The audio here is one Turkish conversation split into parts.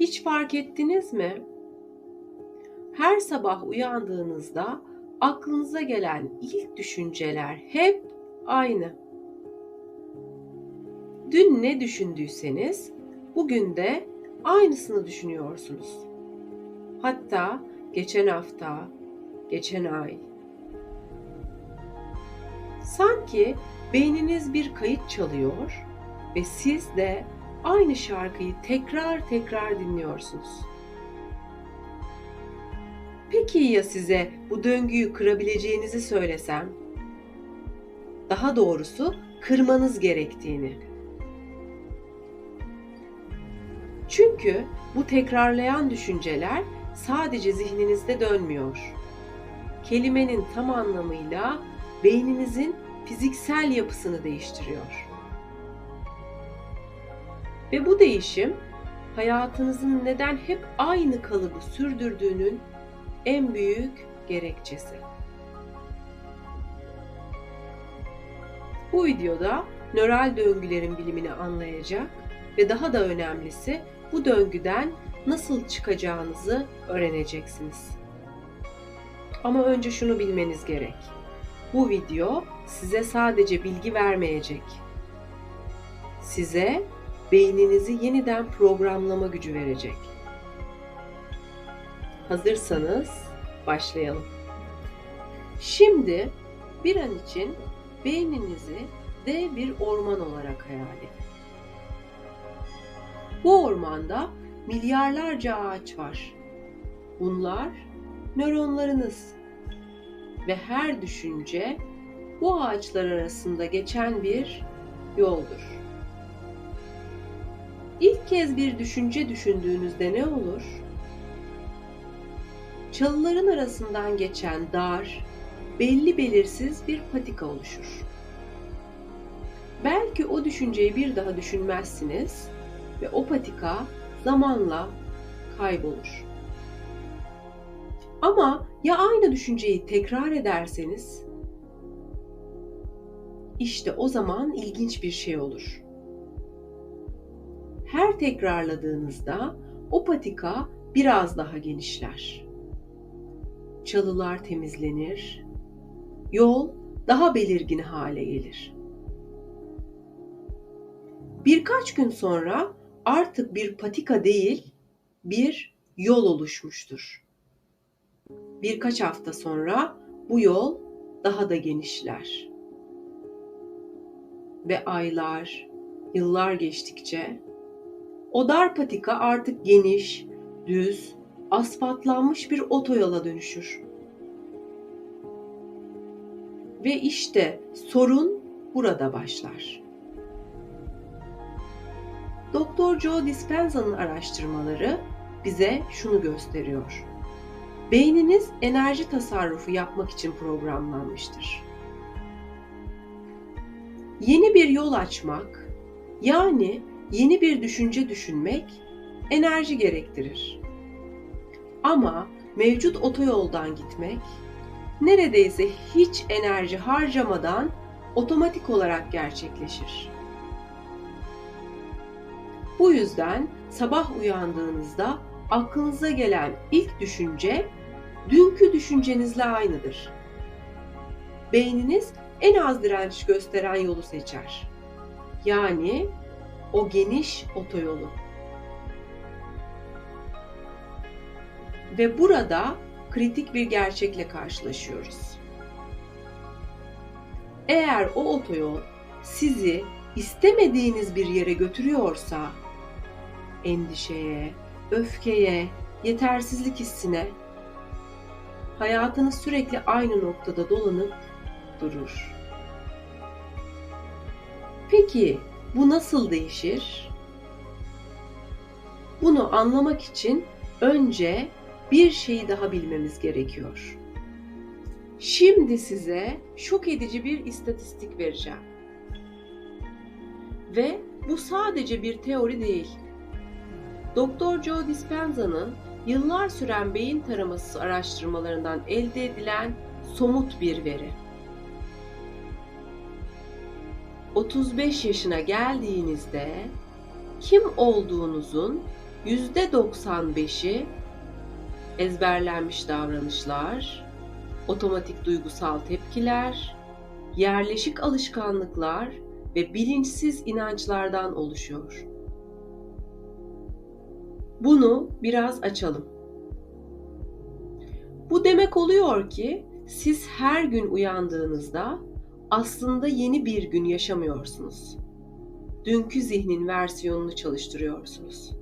Hiç fark ettiniz mi? Her sabah uyandığınızda aklınıza gelen ilk düşünceler hep aynı. Dün ne düşündüyseniz bugün de aynısını düşünüyorsunuz. Hatta geçen hafta, geçen ay. Sanki beyniniz bir kayıt çalıyor ve siz de aynı şarkıyı tekrar tekrar dinliyorsunuz. Peki ya size bu döngüyü kırabileceğinizi söylesem? Daha doğrusu kırmanız gerektiğini. Çünkü bu tekrarlayan düşünceler sadece zihninizde dönmüyor. Kelimenin tam anlamıyla beyninizin fiziksel yapısını değiştiriyor. Ve bu değişim hayatınızın neden hep aynı kalıbı sürdürdüğünün en büyük gerekçesi. Bu videoda nöral döngülerin bilimini anlayacak ve daha da önemlisi bu döngüden nasıl çıkacağınızı öğreneceksiniz. Ama önce şunu bilmeniz gerek. Bu video size sadece bilgi vermeyecek. Size beyninizi yeniden programlama gücü verecek. Hazırsanız başlayalım. Şimdi bir an için beyninizi dev bir orman olarak hayal edin. Bu ormanda milyarlarca ağaç var. Bunlar nöronlarınız ve her düşünce bu ağaçlar arasında geçen bir yoldur. İlk kez bir düşünce düşündüğünüzde ne olur? Çalıların arasından geçen dar, belli belirsiz bir patika oluşur. Belki o düşünceyi bir daha düşünmezsiniz ve o patika zamanla kaybolur. Ama ya aynı düşünceyi tekrar ederseniz? İşte o zaman ilginç bir şey olur. Her tekrarladığınızda o patika biraz daha genişler. Çalılar temizlenir, yol daha belirgin hale gelir. Birkaç gün sonra artık bir patika değil, bir yol oluşmuştur. Birkaç hafta sonra bu yol daha da genişler. Ve aylar, yıllar geçtikçe o dar patika artık geniş, düz, asfaltlanmış bir otoyola dönüşür. Ve işte sorun burada başlar. Doktor Joe Dispenza'nın araştırmaları bize şunu gösteriyor. Beyniniz enerji tasarrufu yapmak için programlanmıştır. Yeni bir yol açmak, yani yeni bir düşünce düşünmek enerji gerektirir. Ama mevcut otoyoldan gitmek neredeyse hiç enerji harcamadan otomatik olarak gerçekleşir. Bu yüzden sabah uyandığınızda aklınıza gelen ilk düşünce dünkü düşüncenizle aynıdır. Beyniniz en az direnç gösteren yolu seçer. Yani o geniş otoyolu. Ve burada kritik bir gerçekle karşılaşıyoruz. Eğer o otoyol sizi istemediğiniz bir yere götürüyorsa endişeye, öfkeye, yetersizlik hissine hayatınız sürekli aynı noktada dolanıp durur. Peki bu nasıl değişir? Bunu anlamak için önce bir şeyi daha bilmemiz gerekiyor. Şimdi size şok edici bir istatistik vereceğim. Ve bu sadece bir teori değil. Dr. Joe Dispenza'nın yıllar süren beyin taraması araştırmalarından elde edilen somut bir veri. 35 yaşına geldiğinizde kim olduğunuzun %95'i ezberlenmiş davranışlar, otomatik duygusal tepkiler, yerleşik alışkanlıklar ve bilinçsiz inançlardan oluşuyor. Bunu biraz açalım. Bu demek oluyor ki siz her gün uyandığınızda aslında yeni bir gün yaşamıyorsunuz. Dünkü zihnin versiyonunu çalıştırıyorsunuz.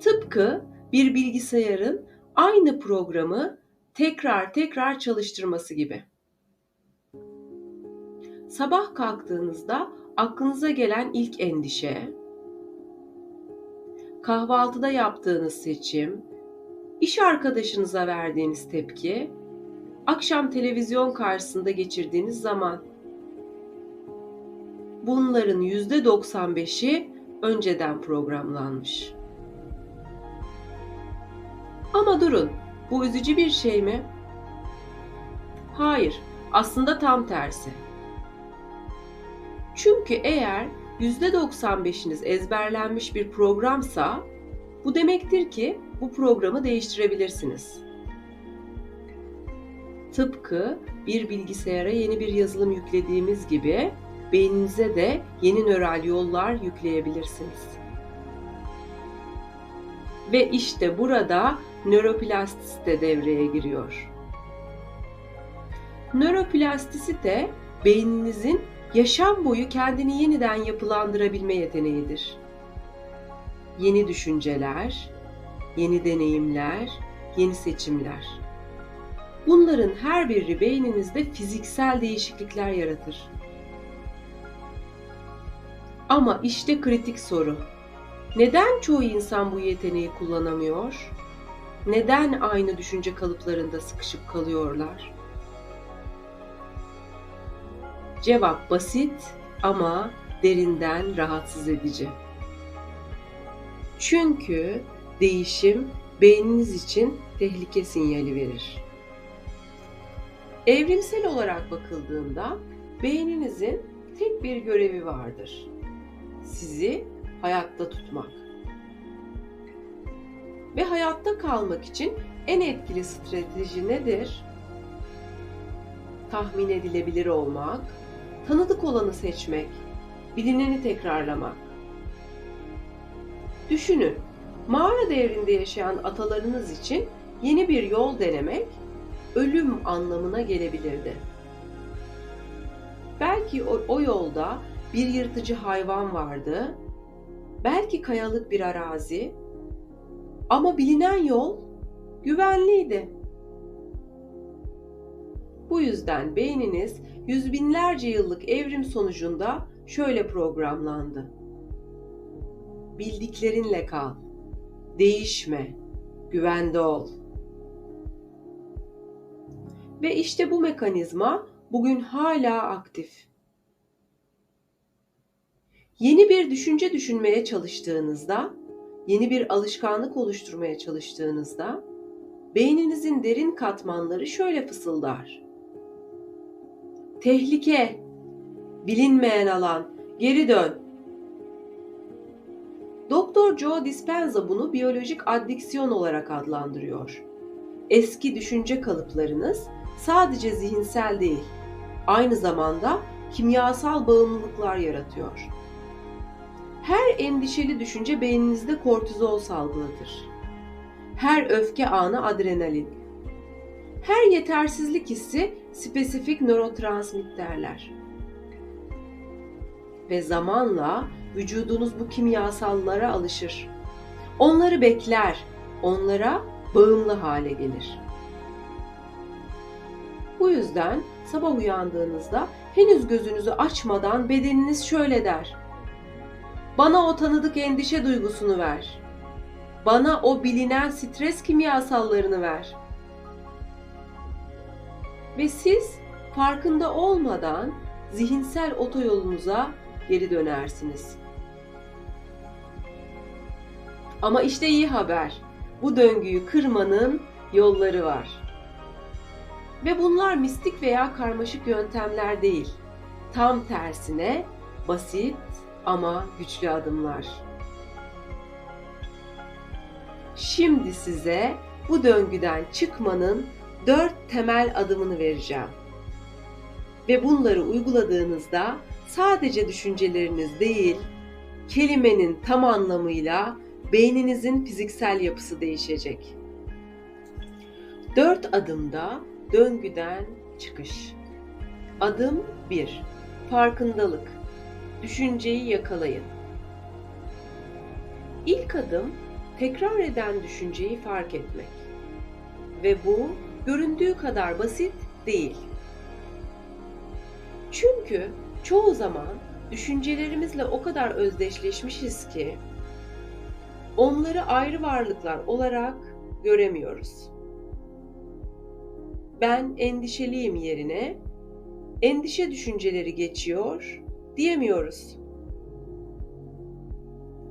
Tıpkı bir bilgisayarın aynı programı tekrar tekrar çalıştırması gibi. Sabah kalktığınızda aklınıza gelen ilk endişe, kahvaltıda yaptığınız seçim, iş arkadaşınıza verdiğiniz tepki, akşam televizyon karşısında geçirdiğiniz zaman. Bunların %95'i önceden programlanmış. Ama durun, bu üzücü bir şey mi? Hayır, aslında tam tersi. Çünkü eğer %95'iniz ezberlenmiş bir programsa bu demektir ki bu programı değiştirebilirsiniz. Tıpkı bir bilgisayara yeni bir yazılım yüklediğimiz gibi beyninize de yeni nöral yollar yükleyebilirsiniz. Ve işte burada nöroplastisite devreye giriyor. Nöroplastisite beyninizin yaşam boyu kendini yeniden yapılandırabilme yeteneğidir. Yeni düşünceler, yeni deneyimler, yeni seçimler. Bunların her biri beyninizde fiziksel değişiklikler yaratır. Ama işte kritik soru. Neden çoğu insan bu yeteneği kullanamıyor? Neden aynı düşünce kalıplarında sıkışıp kalıyorlar? Cevap basit ama derinden rahatsız edici. Çünkü değişim beyniniz için tehlike sinyali verir. Evrimsel olarak bakıldığında beyninizin tek bir görevi vardır. Sizi hayatta tutmak. Ve hayatta kalmak için en etkili strateji nedir? Tahmin edilebilir olmak, tanıdık olanı seçmek, bilineni tekrarlamak. Düşünün, mağara devrinde yaşayan atalarınız için yeni bir yol denemek ölüm anlamına gelebilirdi. Belki o, o yolda bir yırtıcı hayvan vardı, belki kayalık bir arazi ama bilinen yol güvenliydi. Bu yüzden beyniniz yüz binlerce yıllık evrim sonucunda şöyle programlandı. Bildiklerinle kal. Değişme. Güvende ol. Ve işte bu mekanizma bugün hala aktif. Yeni bir düşünce düşünmeye çalıştığınızda, yeni bir alışkanlık oluşturmaya çalıştığınızda beyninizin derin katmanları şöyle fısıldar. Tehlike, bilinmeyen alan, geri dön. Doktor Joe Dispenza bunu biyolojik addiksiyon olarak adlandırıyor. Eski düşünce kalıplarınız sadece zihinsel değil, aynı zamanda kimyasal bağımlılıklar yaratıyor. Her endişeli düşünce beyninizde kortizol salgılatır. Her öfke anı adrenalin. Her yetersizlik hissi spesifik nörotransmitterler. Ve zamanla vücudunuz bu kimyasallara alışır. Onları bekler, onlara bağımlı hale gelir. Bu yüzden sabah uyandığınızda henüz gözünüzü açmadan bedeniniz şöyle der. Bana o tanıdık endişe duygusunu ver. Bana o bilinen stres kimyasallarını ver. Ve siz farkında olmadan zihinsel otoyolunuza geri dönersiniz. Ama işte iyi haber. Bu döngüyü kırmanın yolları var. Ve bunlar mistik veya karmaşık yöntemler değil. Tam tersine basit ama güçlü adımlar. Şimdi size bu döngüden çıkmanın dört temel adımını vereceğim. Ve bunları uyguladığınızda sadece düşünceleriniz değil, kelimenin tam anlamıyla beyninizin fiziksel yapısı değişecek. Dört adımda döngüden çıkış. Adım 1. Farkındalık. Düşünceyi yakalayın. İlk adım tekrar eden düşünceyi fark etmek. Ve bu göründüğü kadar basit değil. Çünkü çoğu zaman düşüncelerimizle o kadar özdeşleşmişiz ki onları ayrı varlıklar olarak göremiyoruz. Ben endişeliyim yerine endişe düşünceleri geçiyor diyemiyoruz.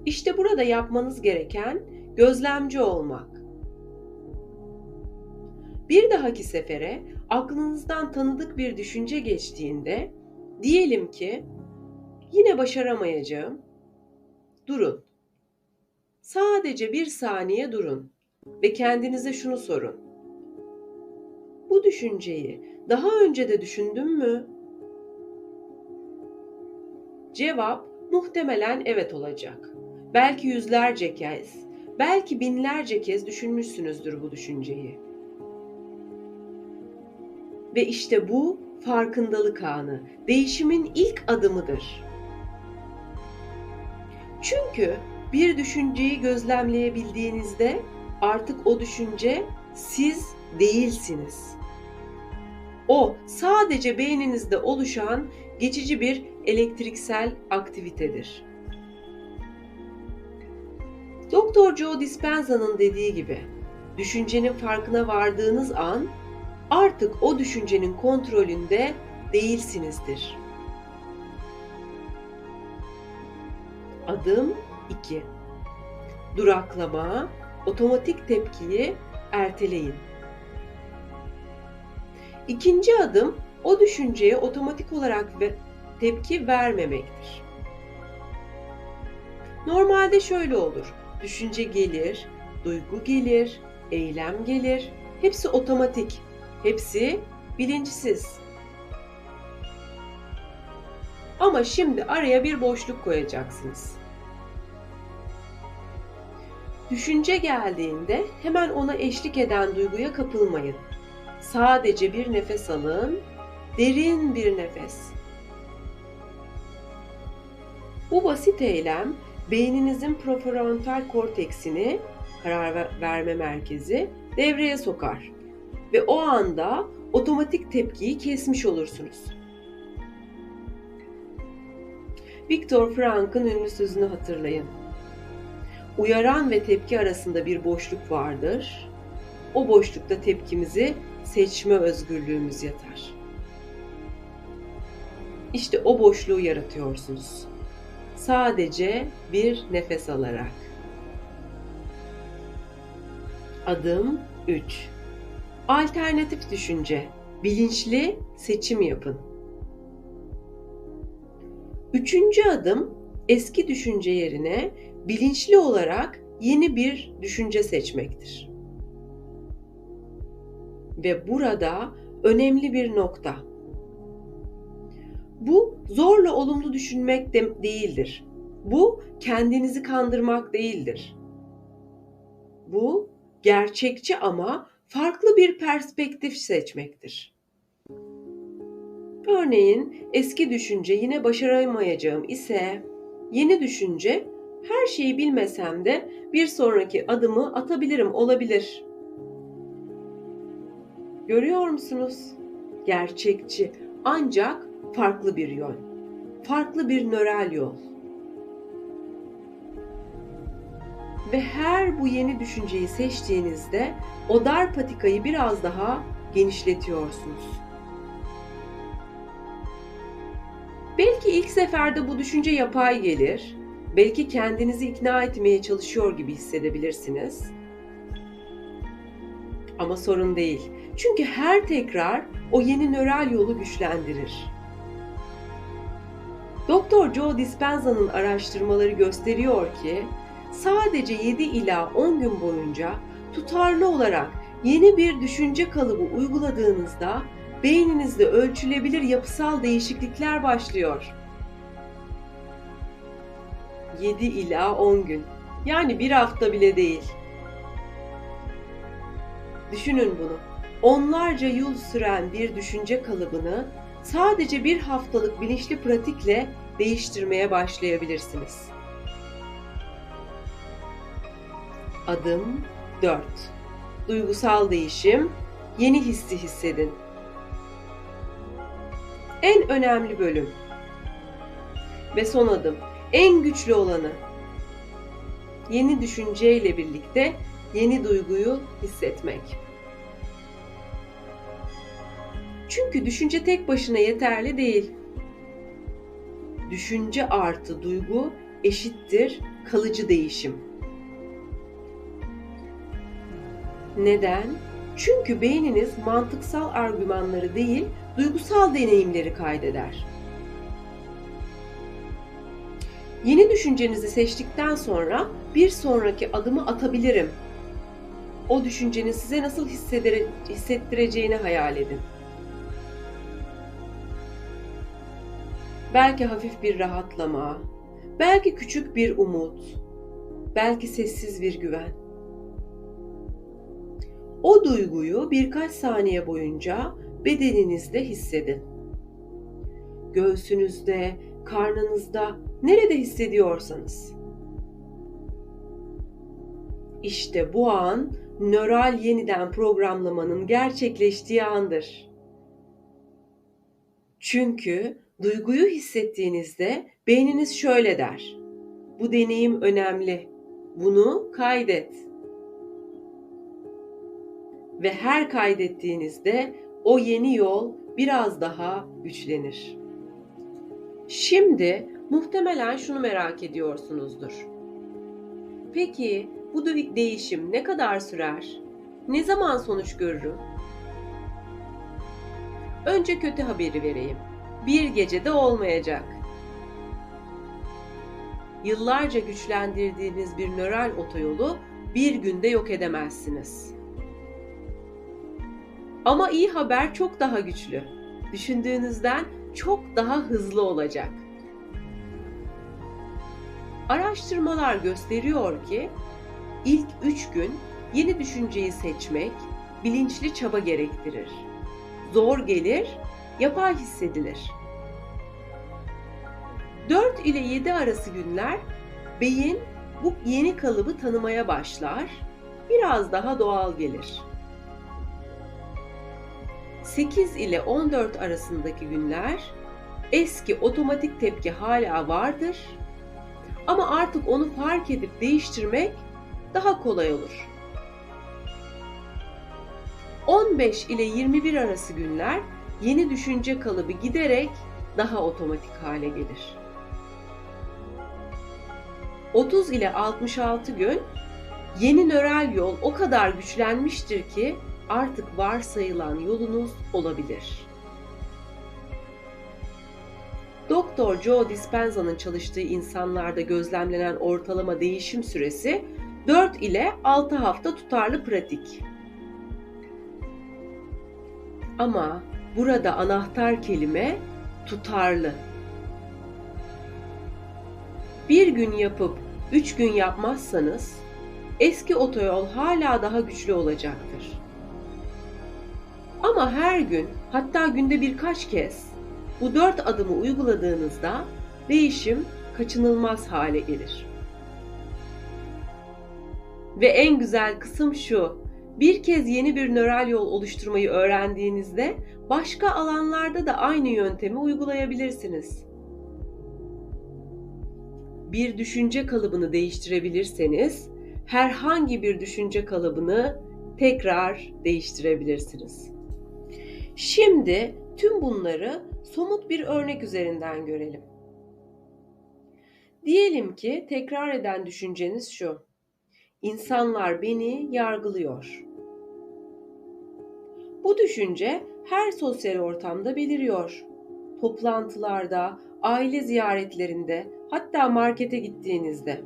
İşte burada yapmanız gereken gözlemci olmak. Bir dahaki sefere aklınızdan tanıdık bir düşünce geçtiğinde diyelim ki yine başaramayacağım. Durun. Sadece bir saniye durun ve kendinize şunu sorun. Bu düşünceyi daha önce de düşündüm mü? Cevap muhtemelen evet olacak. Belki yüzlerce kez, belki binlerce kez düşünmüşsünüzdür bu düşünceyi. Ve işte bu farkındalık anı, değişimin ilk adımıdır. Çünkü bir düşünceyi gözlemleyebildiğinizde artık o düşünce siz değilsiniz. O sadece beyninizde oluşan geçici bir elektriksel aktivitedir. Doktor Joe Dispenza'nın dediği gibi, düşüncenin farkına vardığınız an artık o düşüncenin kontrolünde değilsinizdir. Adım 2. Duraklama, otomatik tepkiyi erteleyin. İkinci adım o düşünceye otomatik olarak ve tepki vermemektir. Normalde şöyle olur. Düşünce gelir, duygu gelir, eylem gelir. Hepsi otomatik. Hepsi bilinçsiz. Ama şimdi araya bir boşluk koyacaksınız. Düşünce geldiğinde hemen ona eşlik eden duyguya kapılmayın. Sadece bir nefes alın, derin bir nefes. Bu basit eylem beyninizin prefrontal korteksini, karar verme merkezi devreye sokar ve o anda otomatik tepkiyi kesmiş olursunuz. Viktor Frank'ın ünlü sözünü hatırlayın. Uyaran ve tepki arasında bir boşluk vardır. O boşlukta tepkimizi seçme özgürlüğümüz yatar. İşte o boşluğu yaratıyorsunuz. Sadece bir nefes alarak. Adım 3. Alternatif düşünce. Bilinçli seçim yapın. Üçüncü adım eski düşünce yerine bilinçli olarak yeni bir düşünce seçmektir. Ve burada önemli bir nokta. Bu zorla olumlu düşünmek de değildir. Bu kendinizi kandırmak değildir. Bu gerçekçi ama farklı bir perspektif seçmektir. Örneğin eski düşünce yine başaramayacağım ise yeni düşünce her şeyi bilmesem de bir sonraki adımı atabilirim olabilir. Görüyor musunuz? Gerçekçi ancak farklı bir yol. Farklı bir nöral yol. Ve her bu yeni düşünceyi seçtiğinizde o dar patikayı biraz daha genişletiyorsunuz. Belki ilk seferde bu düşünce yapay gelir. Belki kendinizi ikna etmeye çalışıyor gibi hissedebilirsiniz. Ama sorun değil. Çünkü her tekrar o yeni nöral yolu güçlendirir. Doktor Joe Dispenza'nın araştırmaları gösteriyor ki sadece 7 ila 10 gün boyunca tutarlı olarak yeni bir düşünce kalıbı uyguladığınızda beyninizde ölçülebilir yapısal değişiklikler başlıyor. 7 ila 10 gün. Yani bir hafta bile değil. Düşünün bunu. Onlarca yıl süren bir düşünce kalıbını sadece bir haftalık bilinçli pratikle değiştirmeye başlayabilirsiniz. Adım 4. Duygusal değişim, yeni hissi hissedin. En önemli bölüm ve son adım, en güçlü olanı. Yeni düşünceyle birlikte yeni duyguyu hissetmek. Çünkü düşünce tek başına yeterli değil. Düşünce artı duygu eşittir kalıcı değişim. Neden? Çünkü beyniniz mantıksal argümanları değil, duygusal deneyimleri kaydeder. Yeni düşüncenizi seçtikten sonra bir sonraki adımı atabilirim. O düşüncenin size nasıl hissettireceğini hayal edin. Belki hafif bir rahatlama, belki küçük bir umut, belki sessiz bir güven. O duyguyu birkaç saniye boyunca bedeninizde hissedin. Göğsünüzde, karnınızda, nerede hissediyorsanız. İşte bu an nöral yeniden programlamanın gerçekleştiği andır. Çünkü duyguyu hissettiğinizde beyniniz şöyle der. Bu deneyim önemli. Bunu kaydet. Ve her kaydettiğinizde o yeni yol biraz daha güçlenir. Şimdi muhtemelen şunu merak ediyorsunuzdur. Peki bu değişim ne kadar sürer? Ne zaman sonuç görürüm? Önce kötü haberi vereyim. Bir gecede olmayacak. Yıllarca güçlendirdiğiniz bir nöral otoyolu bir günde yok edemezsiniz. Ama iyi haber çok daha güçlü. Düşündüğünüzden çok daha hızlı olacak. Araştırmalar gösteriyor ki ilk 3 gün yeni düşünceyi seçmek bilinçli çaba gerektirir. Zor gelir, yapay hissedilir. 4 ile 7 arası günler beyin bu yeni kalıbı tanımaya başlar, biraz daha doğal gelir. 8 ile 14 arasındaki günler eski otomatik tepki hala vardır ama artık onu fark edip değiştirmek daha kolay olur. 15 ile 21 arası günler yeni düşünce kalıbı giderek daha otomatik hale gelir. 30 ile 66 gün yeni nöral yol o kadar güçlenmiştir ki artık varsayılan yolunuz olabilir. Doktor Joe Dispenza'nın çalıştığı insanlarda gözlemlenen ortalama değişim süresi 4 ile 6 hafta tutarlı pratik. Ama burada anahtar kelime tutarlı. Bir gün yapıp üç gün yapmazsanız eski otoyol hala daha güçlü olacaktır. Ama her gün hatta günde birkaç kez bu dört adımı uyguladığınızda değişim kaçınılmaz hale gelir. Ve en güzel kısım şu. Bir kez yeni bir nöral yol oluşturmayı öğrendiğinizde başka alanlarda da aynı yöntemi uygulayabilirsiniz. Bir düşünce kalıbını değiştirebilirseniz herhangi bir düşünce kalıbını tekrar değiştirebilirsiniz. Şimdi tüm bunları somut bir örnek üzerinden görelim. Diyelim ki tekrar eden düşünceniz şu. İnsanlar beni yargılıyor. Bu düşünce her sosyal ortamda beliriyor. Toplantılarda, aile ziyaretlerinde, hatta markete gittiğinizde.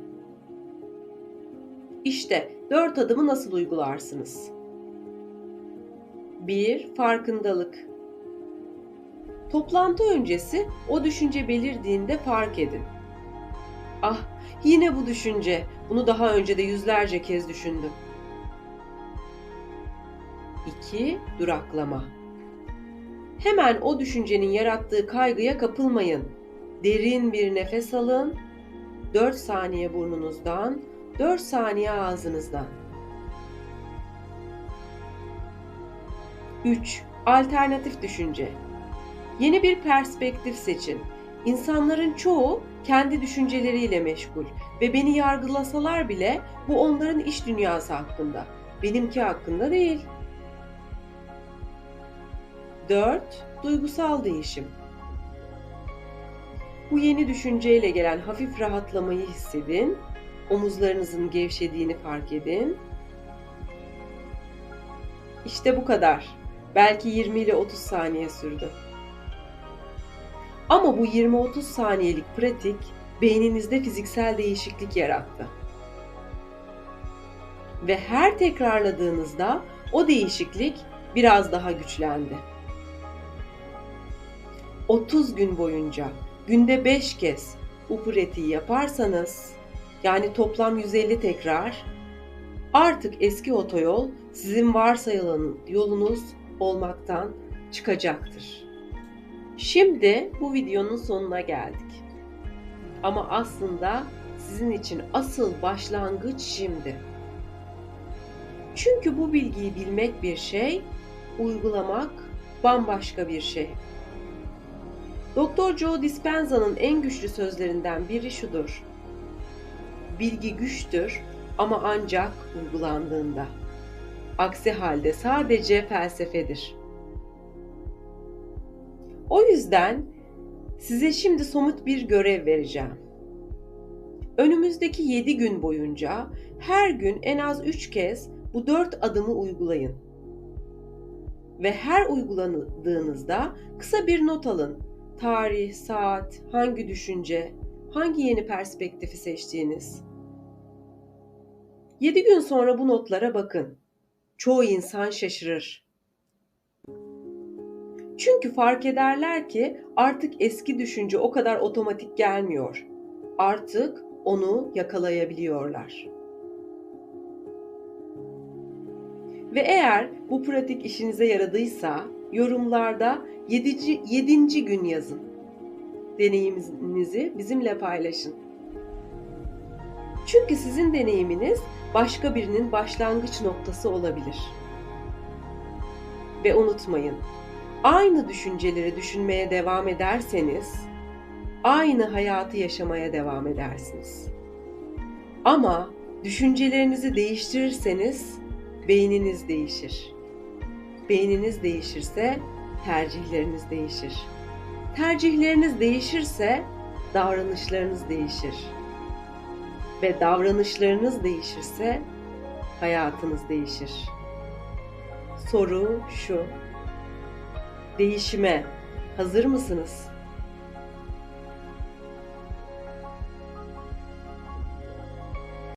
İşte dört adımı nasıl uygularsınız? 1. Farkındalık. Toplantı öncesi o düşünce belirdiğinde fark edin. Ah, yine bu düşünce. Bunu daha önce de yüzlerce kez düşündüm. 2. Duraklama. Hemen o düşüncenin yarattığı kaygıya kapılmayın. Derin bir nefes alın. 4 saniye burnunuzdan, 4 saniye ağzınızdan. 3. Alternatif düşünce. Yeni bir perspektif seçin. İnsanların çoğu kendi düşünceleriyle meşgul ve beni yargılasalar bile bu onların iş dünyası hakkında, benimki hakkında değil. 4. Duygusal değişim. Bu yeni düşünceyle gelen hafif rahatlamayı hissedin. Omuzlarınızın gevşediğini fark edin. İşte bu kadar. Belki 20 ile 30 saniye sürdü. Ama bu 20-30 saniyelik pratik beyninizde fiziksel değişiklik yarattı. Ve her tekrarladığınızda o değişiklik biraz daha güçlendi. 30 gün boyunca günde 5 kez bu pratiği yaparsanız yani toplam 150 tekrar artık eski otoyol sizin varsayılan yolunuz olmaktan çıkacaktır. Şimdi bu videonun sonuna geldik. Ama aslında sizin için asıl başlangıç şimdi. Çünkü bu bilgiyi bilmek bir şey, uygulamak bambaşka bir şey. Doktor Joe Dispenza'nın en güçlü sözlerinden biri şudur. Bilgi güçtür ama ancak uygulandığında. Aksi halde sadece felsefedir. O yüzden size şimdi somut bir görev vereceğim. Önümüzdeki 7 gün boyunca her gün en az 3 kez bu 4 adımı uygulayın. Ve her uyguladığınızda kısa bir not alın. Tarih, saat, hangi düşünce, hangi yeni perspektifi seçtiğiniz. 7 gün sonra bu notlara bakın. Çoğu insan şaşırır. Çünkü fark ederler ki artık eski düşünce o kadar otomatik gelmiyor. Artık onu yakalayabiliyorlar. Ve eğer bu pratik işinize yaradıysa yorumlarda 7. 7. gün yazın. Deneyiminizi bizimle paylaşın. Çünkü sizin deneyiminiz başka birinin başlangıç noktası olabilir. Ve unutmayın, aynı düşünceleri düşünmeye devam ederseniz aynı hayatı yaşamaya devam edersiniz. Ama düşüncelerinizi değiştirirseniz beyniniz değişir. Beyniniz değişirse tercihleriniz değişir. Tercihleriniz değişirse davranışlarınız değişir. Ve davranışlarınız değişirse hayatınız değişir. Soru şu. Değişime hazır mısınız?